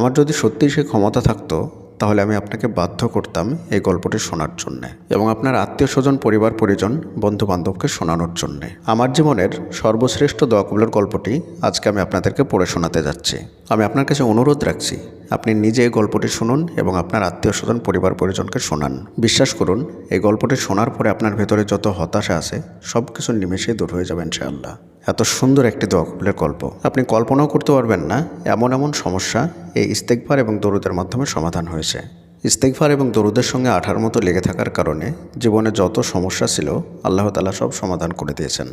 আমার যদি সত্যিই সে ক্ষমতা থাকতো, তাহলে আমি আপনাকে বাধ্য করতাম এই গল্পটি শোনার জন্যে এবং আপনার আত্মীয় স্বজন পরিবার, পরিজন বন্ধু বান্ধবকে শোনানোর জন্যে। আমার জীবনের সর্বশ্রেষ্ঠ দোয়াকবুলের গল্পটি আজকে আমি আপনাদেরকে পড়ে শোনাতে যাচ্ছি। আমি আপনার কাছে অনুরোধ রাখছি, আপনি নিজে এই গল্পটি শুনুন এবং আপনার আত্মীয় স্বজন পরিবার, পরিজনকে শোনান। বিশ্বাস করুন, এই গল্পটি শোনার পরে আপনার ভেতরে যত হতাশা আছে সব কিছু নিমেষেই দূর হয়ে যাবে ইনশাআল্লাহ। এত সুন্দর একটি দোয়া কবুলের গল্প। আপনি কল্পনাও করতে পারবেন না, এমন এমন সমস্যা এই ইস্তেকবার এবং দরুদের মাধ্যমে সমাধান হয়েছে। ইস্তেকফার এবং দরুদের সঙ্গে আঠার মতো লেগে থাকার কারণে জীবনে যত সমস্যা ছিল, আল্লাহ তালা সব সমাধান করে দিয়েছেন।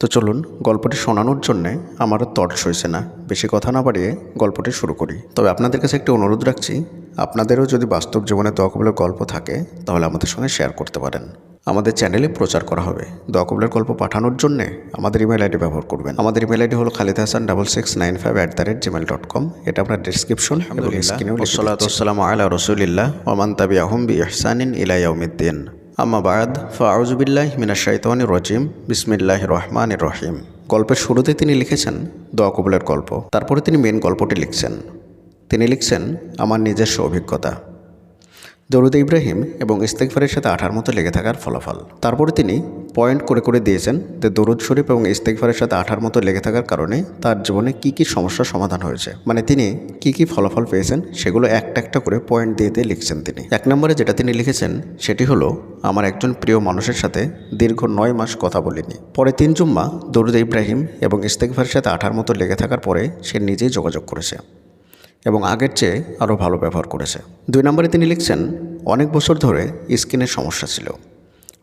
তো চলুন গল্পটি শোনানোর জন্যে আমারও তট সইছে না। বেশি কথা না বাড়িয়ে গল্পটি শুরু করি। তবে আপনাদের কাছে একটি অনুরোধ রাখছি, আপনাদেরও যদি বাস্তব জীবনে দোয়া কবুলের গল্প থাকে, তাহলে আমাদের সঙ্গে শেয়ার করতে পারেন। আমাদের চ্যানেলে প্রচার করা হবে। দোয়া কবুলের গল্প পাঠানোর জন্যে আমাদের ইমেল আইডি ব্যবহার করবেন। আমাদের ইমেল আইডি হলো Khalid Hasan double six nine five at the rate Gmail dot com এটা আপনার ডিসক্রিপশন সালাতাম আলা রসুলিল্লাহ ওমান তাবি আহম বি ইহসানিন ইলাইয়াউমিদ্দিন আম্মা বায়াদ ফাউজুবিল্লাহ মিনা শাইতানি রজিম। বিসমিল্লাহ রহমান রহিম। গল্পের শুরুতে তিনি লিখেছেন দোয়া কবুলের গল্প। তারপরে তিনি মেন গল্পটি লিখছেন। তিনি লিখছেন আমার নিজস্ব অভিজ্ঞতা। দরুদ ইব্রাহিম এবং ইস্তেকফারের সাথে আঠার মতো লেগে থাকার ফলাফল। তারপরে তিনি পয়েন্ট করে করে দিয়েছেন যে দরুদ শরীফ এবং ইস্তেকফারের সাথে আঠার মতো লেগে থাকার কারণে তার জীবনে কি কি সমস্যার সমাধান হয়েছে। মানে তিনি কি কি ফলাফল পেয়েছেন সেগুলো একটা একটা করে পয়েন্ট দিয়ে দিয়ে লিখছেন তিনি। এক নম্বরে যেটা তিনি লিখেছেন সেটি হলো, আমার একজন প্রিয় মানুষের সাথে দীর্ঘ নয় মাস কথা বলিনি। পরে তিন জুম্মা দরুদ ইব্রাহিম এবং ইস্তেকফারের সাথে আঠার মতো লেগে থাকার পরে সে নিজেই যোগাযোগ করেছে। এবং আগের চেয়ে আরও ভালো ব্যবহার করেছে। দুই নম্বরে তিনি লিখছেন, অনেক বছর ধরে স্কিনের সমস্যা ছিল।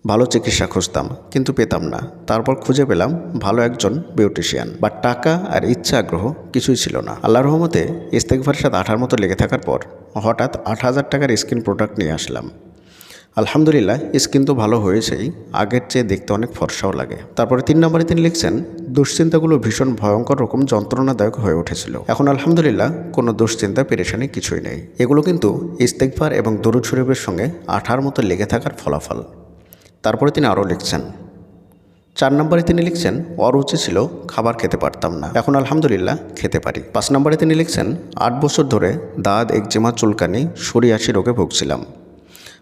ভালো চিকিৎসা খুঁজতাম, কিন্তু পেতাম না। তারপর খুঁজে পেলাম ভালো একজন বিউটিশিয়ান। বা টাকা আর ইচ্ছা আগ্রহ কিছুই ছিল না। আল্লাহ রহমতে ইস্তেকভারের সাথে আঠার মতো লেগে থাকার পর হঠাৎ আট হাজার টাকার স্কিন প্রোডাক্ট নিয়ে আসলাম। আলহামদুলিল্লাহ স্কিন তো ভালো হয়েছেই। আগের চেয়ে দেখতে অনেক ফর্সাও লাগে। তারপরে তিন নম্বরে তিনি লিখছেন, দুশ্চিন্তাগুলো ভীষণ ভয়ঙ্কর রকম যন্ত্রণাদায়ক হয়ে উঠেছিল। এখন আলহামদুলিল্লাহ, কোনো দুশ্চিন্তা, পেরেশানি কিছুই নেই। এগুলো কিন্তু ইস্তেকফার এবং দরুদ শরীফের সঙ্গে আঠার মতো লেগে থাকার ফলাফল। তারপরে তিনি আরও লিখছেন, চার নম্বরে তিনি লিখছেন, অরুচি ছিল, খাবার খেতে পারতাম না। এখন আলহামদুলিল্লাহ, খেতে পারি। পাঁচ নম্বরে তিনি লিখছেন, আট বছর ধরে দাঁত একজিমা চুলকানি সরিয়াশি রোগে ভুগছিলাম।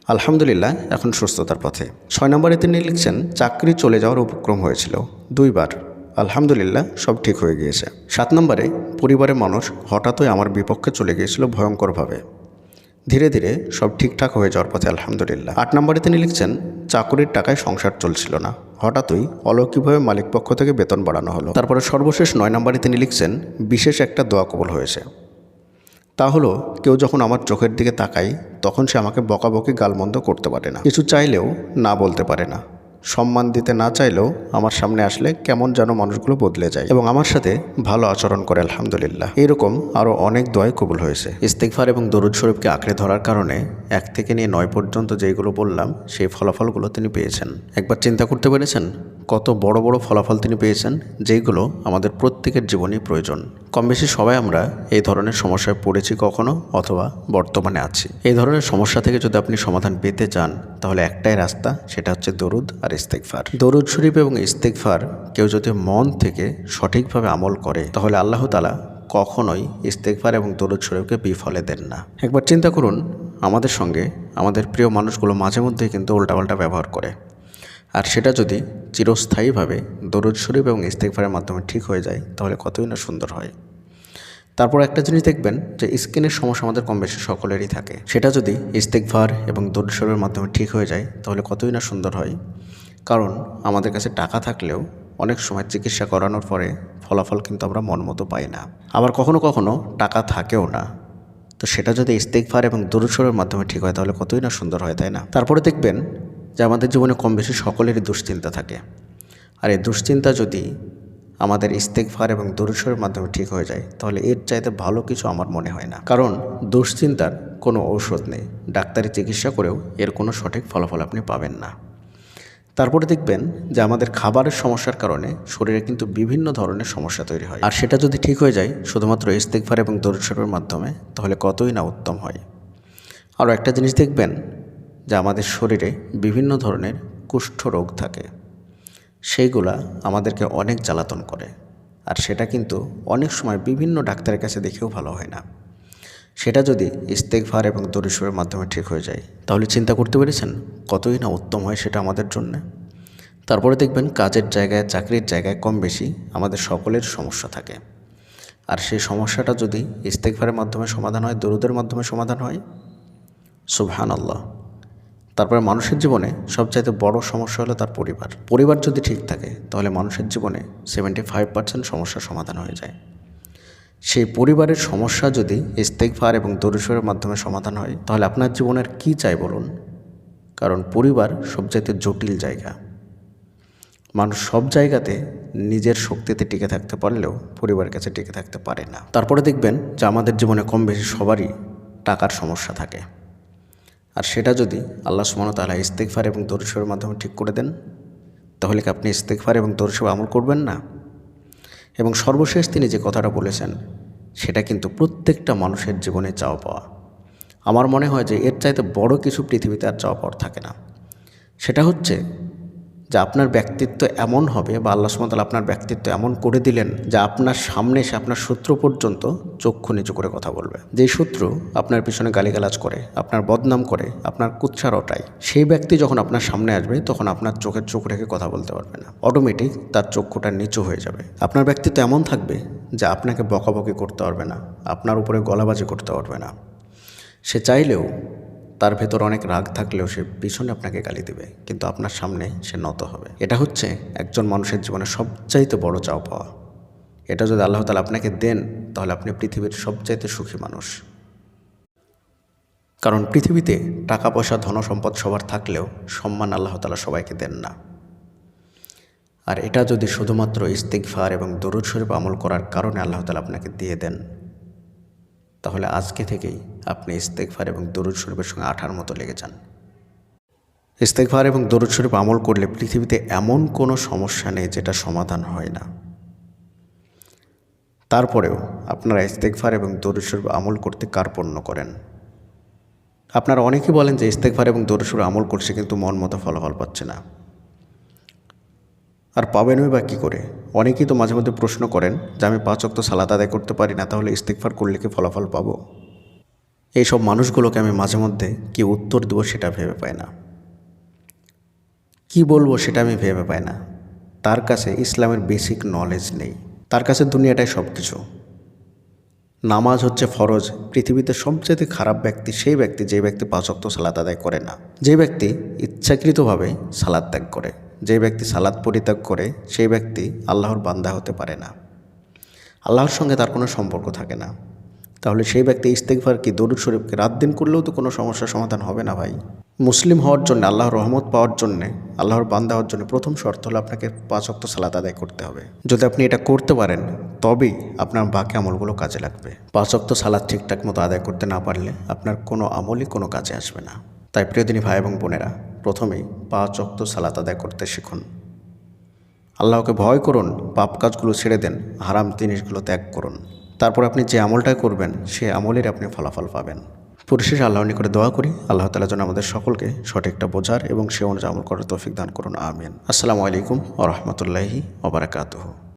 আলহামদুলিল্লাহ, এখন সুস্থতার পথে। ছয় নম্বরে তিনি লিখছেন, চাকরি চলে যাওয়ার উপক্রম হয়েছিল। দুইবার। আলহামদুলিল্লাহ, সব ঠিক হয়ে গিয়েছে। সাত নম্বরে পরিবারের মানুষ হঠাৎই আমার বিপক্ষে চলে গিয়েছিল ভয়ঙ্করভাবে। ধীরে ধীরে, সব ঠিকঠাক হয়ে যাওয়ার পথে আলহামদুলিল্লাহ। আট নম্বরে তিনি লিখছেন, চাকুরির টাকায় সংসার চলছিল না। হঠাৎই অলৌকিকভাবে মালিক পক্ষ থেকে বেতন বাড়ানো হলো। তারপরে সর্বশেষ নয় নম্বরে তিনি লিখছেন, বিশেষ একটা দোয়া কবল হয়েছে। তা হলো, কেউ যখন আমার চোখের দিকে তাকায়, তখন সে আমাকে বকাবকি গালমন্দ করতে পারে না। কিছু চাইলেও না বলতে পারে না। সম্মান দিতে না চাইলেও আমার সামনে আসলে কেমন যেন মানুষগুলো বদলে যায় এবং আমার সাথে ভালো আচরণ করে, আলহামদুলিল্লাহ। এরকম আরও অনেক দোয়াই কবুল হয়েছে। ইস্তেকফার এবং দরুদ শরীফকে আঁকড়ে ধরার কারণে এক থেকে নিয়ে নয় পর্যন্ত যেইগুলো বললাম, সেই ফলাফলগুলো তিনি পেয়েছেন। একবার চিন্তা করতে পেরেছেন? কত বড় বড় ফলাফল তিনি পেয়েছেন, যেইগুলো আমাদের প্রত্যেকের জীবনেই প্রয়োজন। কম বেশি সবাই আমরা এই ধরনের সমস্যায় পড়েছি কখনো অথবা বর্তমানে আছি। এই ধরনের সমস্যা থেকে যদি আপনি সমাধান পেতে চান, তাহলে একটাই রাস্তা, সেটা হচ্ছে দরুদ আর ইস্তেকফার দরুদ শরীফ এবং ইস্তেকফার কেউ যদি মন থেকে সঠিকভাবে আমল করে, তাহলে আল্লাহ তালা কখনোই ইস্তেকফার এবং দরুদ শরীফকে বিফলে দেন না। একবার চিন্তা করুন, আমাদের সঙ্গে আমাদের প্রিয় মানুষগুলো মাঝে মধ্যেই কিন্তু উল্টাপাল্টা ব্যবহার করে। আর সেটা যদি চিরস্থায়ীভাবে দরুদ শরীফ এবং ইস্তেকফারের মাধ্যমে ঠিক হয়ে যায়, তাহলে কতই না সুন্দর হয়। তারপর একটা জিনিস দেখবেন যে স্কিনের সমস্যা আমাদের কম বেশি সকলেরই থাকে। সেটা যদি ইস্তেকভার এবং শরীফের মাধ্যমে ঠিক হয়ে যায়, তাহলে কতই না সুন্দর হয়। কারণ আমাদের কাছে টাকা থাকলেও অনেক সময় চিকিৎসা করানোর পরে ফলাফল কিন্তু আমরা মন মতো পাই না। আবার কখনো কখনো টাকা থাকেও না। তো সেটা যদি ইস্তেকভার এবং শরীফের মাধ্যমে ঠিক হয়, তাহলে কতই না সুন্দর হয়, তাই না? তারপরে দেখবেন যে আমাদের জীবনে কম বেশি সকলেরই দুশ্চিন্তা থাকে। আর এই দুশ্চিন্তা যদি আমাদের ইস্তেকফার এবং দরুসরের মাধ্যমে ঠিক হয়ে যায়, তাহলে এর চাইতে ভালো কিছু আমার মনে হয় না। কারণ দুশ্চিন্তার কোনো ঔষধ নেই ডাক্তারি চিকিৎসা করেও এর কোনো সঠিক ফলাফল আপনি পাবেন না। তারপরে দেখবেন যে আমাদের খাবারের সমস্যার কারণে শরীরে কিন্তু বিভিন্ন ধরনের সমস্যা তৈরি হয়। আর সেটা যদি ঠিক হয়ে যায়, শুধুমাত্র ইস্তেকফার এবং দরুসরের মাধ্যমে, তাহলে কতই না উত্তম হয়। আরও একটা জিনিস দেখবেন যে আমাদের শরীরে বিভিন্ন ধরনের কুষ্ঠ রোগ থাকে। সেইগুলা আমাদেরকে অনেক জ্বালাতন করে। আর সেটা কিন্তু অনেক সময় বিভিন্ন ডাক্তারের কাছে দেখেও ভালো হয় না। সেটা যদি ইস্তেকভার এবং দরিশ্বরের মাধ্যমে ঠিক হয়ে যায়, তাহলে চিন্তা করতে পেরেছেন? কতই না উত্তম হয় সেটা আমাদের জন্যে? তারপরে দেখবেন কাজের জায়গায়, চাকরির জায়গায় কম বেশি আমাদের সকলের সমস্যা থাকে। আর সেই সমস্যাটা যদি ইস্তেকভারের মাধ্যমে সমাধান হয়, দরুদের মাধ্যমে সমাধান হয়? সুবহান আল্লাহ তারপরে মানুষের জীবনে সবচাইতে বড় সমস্যা হলো তার পরিবার। পরিবার যদি ঠিক থাকে, তাহলে মানুষের জীবনে সেভেন্টি ফাইভ পার্সেন্ট সমস্যার সমাধান হয়ে যায়। সেই পরিবারের সমস্যা যদি ইস্তেকফার এবং দরিশ্বরের মাধ্যমে সমাধান হয়, তাহলে আপনার জীবনের কি চাই বলুন? কারণ পরিবার সবচাইতে জটিল জায়গা। মানুষ সব জায়গাতে নিজের শক্তিতে টিকে থাকতে পারলেও পরিবারের কাছে টিকে থাকতে পারে না। তারপরে দেখবেন যে আমাদের জীবনে কম বেশি সবারই টাকার সমস্যা থাকে। আর সেটা যদি আল্লাহ সুমন তালা ইস্তেকফার এবং দরিশ্বরের মাধ্যমে ঠিক করে দেন, তাহলে কি আপনি ইস্তেকফার এবং দরিশ্বর আমল করবেন না? এবং সর্বশেষ তিনি যে কথাটা বলেছেন, সেটা কিন্তু প্রত্যেকটা মানুষের জীবনে চাওয়া পাওয়া। আমার মনে হয় যে এর চাইতে বড় কিছু পৃথিবীতে আর চাওয়া পাওয়ার থাকে না। সেটা হচ্ছে যে আপনার ব্যক্তিত্ব এমন হবে বা আল্লাহ সুমতাল আপনার ব্যক্তিত্ব এমন করে দিলেন যে আপনার সামনে এসে আপনার শত্রু পর্যন্ত চক্ষু নিচু করে কথা বলবে। যে শত্রু আপনার পিছনে গালিগালাজ করে, আপনার বদনাম করে, আপনার কুৎসা রটায়, সেই ব্যক্তি যখন আপনার সামনে আসবে, তখন আপনার চোখের চোখ রেখে কথা বলতে পারবে না। অটোমেটিক তার চক্ষুটা নিচু হয়ে যাবে। আপনার ব্যক্তিত্ব এমন থাকবে যে আপনাকে বকাবকি করতে পারবে না, আপনার উপরে গলাবাজি করতে পারবে না। সে চাইলেও তার ভেতর অনেক রাগ থাকলেও সে পিছনে আপনাকে গালি দেবে, কিন্তু আপনার সামনে সে নত হবে। এটা হচ্ছে একজন মানুষের জীবনে সবচাইতে বড় চাও পাওয়া। এটা যদি আল্লাহ তালা আপনাকে দেন, তাহলে আপনি পৃথিবীর সবচাইতে সুখী মানুষ। কারণ পৃথিবীতে টাকা পয়সা ধন সম্পদ সবার থাকলেও সম্মান আল্লাহ তালা সবাইকে দেন না। আর এটা যদি শুধুমাত্র ইস্তিকফার এবং দরুদ শরীফ আমল করার কারণে আল্লাহ তালা আপনাকে দিয়ে দেন তাহলে আজকে থেকেই আপনি ইস্তেকফার এবং দরুদ শরীফের সঙ্গে আঠার মতো লেগে যান। ইস্তেকফার এবং দরুদ শরীফ আমল করলে পৃথিবীতে এমন কোনো সমস্যা নেই যেটা সমাধান হয় না। তারপরেও আপনারা ইস্তেকফার এবং দরুদ শরীফ আমল করতে কার্পণ্য করেন। আপনারা অনেকেই বলেন যে ইস্তেকফার এবং দরুদ শরীফ আমল করছে কিন্তু মন মতো ফলাফল পাচ্ছে না। আর পাবেনই বা কী করে? অনেকেই তো মাঝে মধ্যে প্রশ্ন করেন যে আমি পাঁচ অক্ত সালাদ আদায় করতে পারি না, তাহলে ইস্তেকফার করলে কি ফলাফল পাবো? এইসব মানুষগুলোকে আমি মাঝে মধ্যে কি উত্তর দেবো সেটা ভেবে পাই না। কি বলব সেটা আমি ভেবে পাই না। তার কাছে ইসলামের বেসিক নলেজ নেই। তার কাছে দুনিয়াটাই সব কিছু নামাজ হচ্ছে ফরজ। পৃথিবীতে সবচেয়ে খারাপ ব্যক্তি সেই ব্যক্তি যে ব্যক্তি পাঁচ অক্ত সালাদ আদায় করে না। যে ব্যক্তি ইচ্ছাকৃতভাবে সালাদ ত্যাগ করে। যে ব্যক্তি সালাদ পরিত্যাগ করে, সেই ব্যক্তি আল্লাহর বান্দা হতে পারে না। আল্লাহর সঙ্গে তার কোনো সম্পর্ক থাকে না। তাহলে সেই ব্যক্তি ইস্তেকফার কি দরুদ শরীফকে রাত দিন করলেও তো কোনো সমস্যার সমাধান হবে না ভাই? মুসলিম হওয়ার জন্য, আল্লাহর রহমত পাওয়ার জন্যে, আল্লাহর বান্দা হওয়ার জন্য প্রথম শর্ত হলো আপনাকে পাঁচ অক্ত সালাত আদায় করতে হবে। যদি আপনি এটা করতে পারেন, তবেই আপনার বাকি আমলগুলো কাজে লাগবে। পাঁচ অক্ত সালাদ ঠিকঠাক মতো আদায় করতে না পারলে আপনার কোনো আমলই কোনো কাজে আসবে না। তাই প্রিয়দিনী ভাই এবং বোনেরা প্রথমেই পাঁচ অক্ত সালাত আদায় করতে শিখুন। আল্লাহকে ভয় করুন, পাপ কাজগুলো ছেড়ে দেন, হারাম জিনিসগুলো ত্যাগ করুন। তারপর আপনি যে আমলটাই করবেন, সে আমলের আপনি ফলাফল পাবেন। পরিশেষে আল্লাহ নিকটে দোয়া করি, আল্লাহ তালা যেন আমাদের সকলকে সঠিকটা বোঝার এবং সে অনুযায়ী আমল করার তৌফিক দান করুন, আমিন। আসসালামু আলাইকুম ও রহমতুল্লাহি ওবরাকাতহ